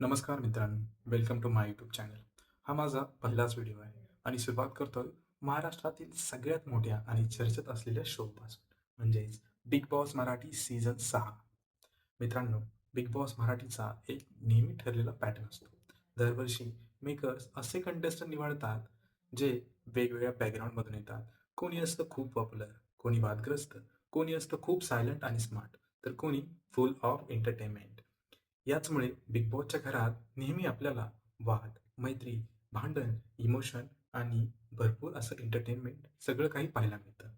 नमस्कार मित्रांनो welcome to my YouTube channel हा माझा पहिलाच व्हिडिओ आहे आणि सुरुवात करतोय महाराष्ट्रातील सगळ्यात मोठ्या आणि चर्चेत असलेल्या शोपासून म्हणजेच बिग बॉस मराठी सीझन सहा. मित्रांनो बिग बॉस मराठीचा एक नेहमी ठरलेला पॅटर्न असतो. दरवर्षी मेकर्स असे कंटेस्टंट निवडतात जे वेगवेगळ्या बॅकग्राऊंडमधून येतात. कोणी असतं खूप पॉप्युलर कोणी वादग्रस्त कोणी असतं खूप सायलंट आणि स्मार्ट तर कोणी फुल ऑफ एंटरटेनमेंट याचमुळे बिग बॉसच्या घरात नेहमी आपल्याला वाद मैत्री भांडण इमोशन आणि भरपूर असं एंटरटेनमेंट सगळं काही पाहायला मिळतं.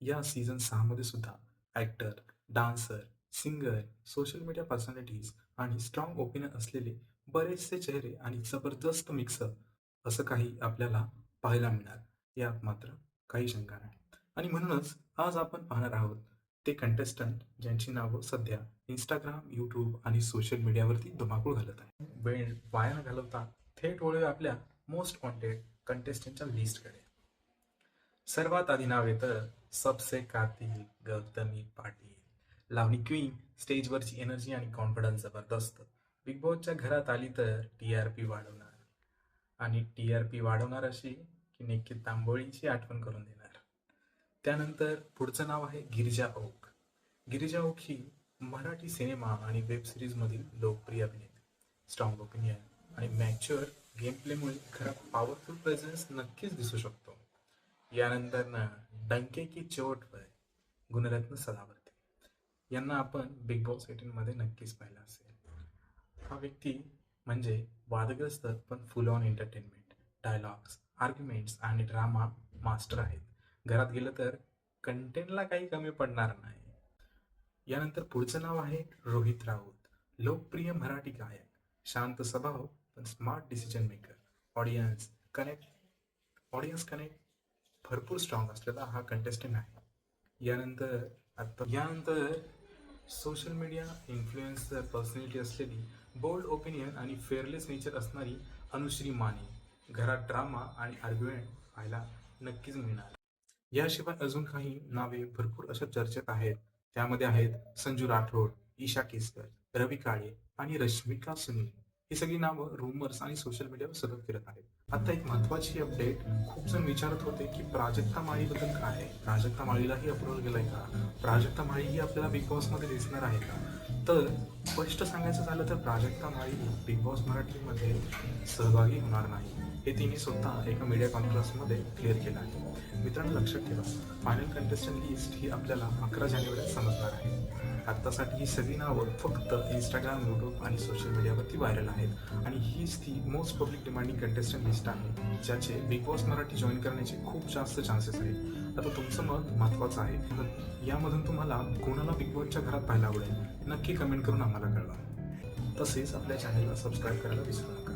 या सीझन सहामध्ये सुद्धा actor dancer singer social media personalities आणि स्ट्रॉंग ओपिनियन असलेले बरेचसे चेहरे आणि जबरदस्त मिक्सअप असं काही आपल्याला पाहायला मिळणार. यात मात्र काही शंका नाही. आणि म्हणूनच आज आपण पाहणार आहोत ते कंटेस्टंट ज्यांची नावं सध्या इंस्टाग्राम यूट्यूब आणि सोशल मीडियावरती धुमाकूळ घालत आहे वेळ वाया न घालवता थेट वळूया आपल्या मोस्ट वॉन्टेड कंटेस्टंटच्या लिस्टकडे सर्वात आधी नाव येतं सबसे कातील गौतमी पाटील. लावणी क्वीन स्टेजवरची एनर्जी आणि कॉन्फिडन्स जबरदस्त. बिग बॉसच्या घरात आली तर टी आर पी वाढवणार. आणि टी आर पी वाढवणार अशी की निश्चित तांबोळीची आठवण करून देणार. त्यानंतर पुढचं नाव आहे गिरिजा ओक. गिरिजा ओक ही मराठी सिनेमा आणि वेब सिरीजमधील लोकप्रिय अभिनेत्री स्ट्रॉंग ओपिनियन आणि मॅच्युअर गेम प्लेमुळे खरा पॉवरफुल प्रेझेन्स नक्कीच दिसू शकतो. यानंतर ना डंके की चोटवर गुणरत्न सदावर्ते. यांना आपण बिग बॉसमध्ये नक्कीच पाहिलं असेल. हा व्यक्ती म्हणजे वादग्रस्त पण full on entertainment dialogues arguments आणि ड्रामा मास्टर आहेत. घरात गेलं तर कंटेंटला काही कमी पडणार नाही. यानंतर पुढचं नाव आहे रोहित राऊत. लोकप्रिय मराठी गायक शांत स्वभाव पण smart decision maker audience connect audience connect भरपूर स्ट्रॉंग असलेला हा कंटेस्टंट आहे. यानंतर आता यानंतर सोशल मीडिया इन्फ्लुएन्सर पर्सनॅलिटी असलेली बोल्ड ओपिनियन आणि फेअरलेस नेचर असणारी अनुश्री माने. घरात ड्रामा आणि आर्ग्युमेंट पाहायला नक्कीच मिळणार. याशिवाय अजून काही नावे भरपूर अशा चर्चेत आहेत. त्यामध्ये आहेत संजू राठोड ईशा केसकर रवी काळे आणि रश्मिका सुनील ही सगळी नावं रुमर्स आणि सोशल मीडियावर सतत फिरत आहेत. आता एक महत्वाची अपडेट खूप जण विचारत होते की प्राजक्ता माळीबद्दल काय आहे? प्राजक्ता माळीलाही अप्रुव्हल गेलाय का? प्राजक्ता माळी ही आपल्याला बिग बॉसमध्ये दिसणार आहे का? तर स्पष्ट सांगायचं झालं तर प्राजक्ता माळी बिग बॉस मराठीमध्ये सहभागी होणार नाही. हे तिने स्वतः एका मीडिया कॉन्फरन्समध्ये क्लिअर केलं आहे. मित्रांनो लक्षात ठेवा फायनल कंटेस्टंट लिस्ट ही आपल्याला अकरा जानेवारीत समजणार आहे. आत्तासाठी ही सगळी नावं फक्त इंस्टाग्राम यूट्यूब आणि सोशल मीडियावरती व्हायरल आहेत. आणि हीच ती most public demanding contestant list आहे ज्याचे बिग बॉस मराठी जॉईन करण्याचे खूप जास्त चान्सेस आहेत. आता तुमचं मत महत्त्वाचं आहे. यामधून तुम्हाला कोणाला बिग बॉसच्या घरात पाहायला आवडेल नक्की कमेंट करून आम्हाला कळवा. तसेच आपल्या चॅनलला सबस्क्राईब करायला विसरू नका.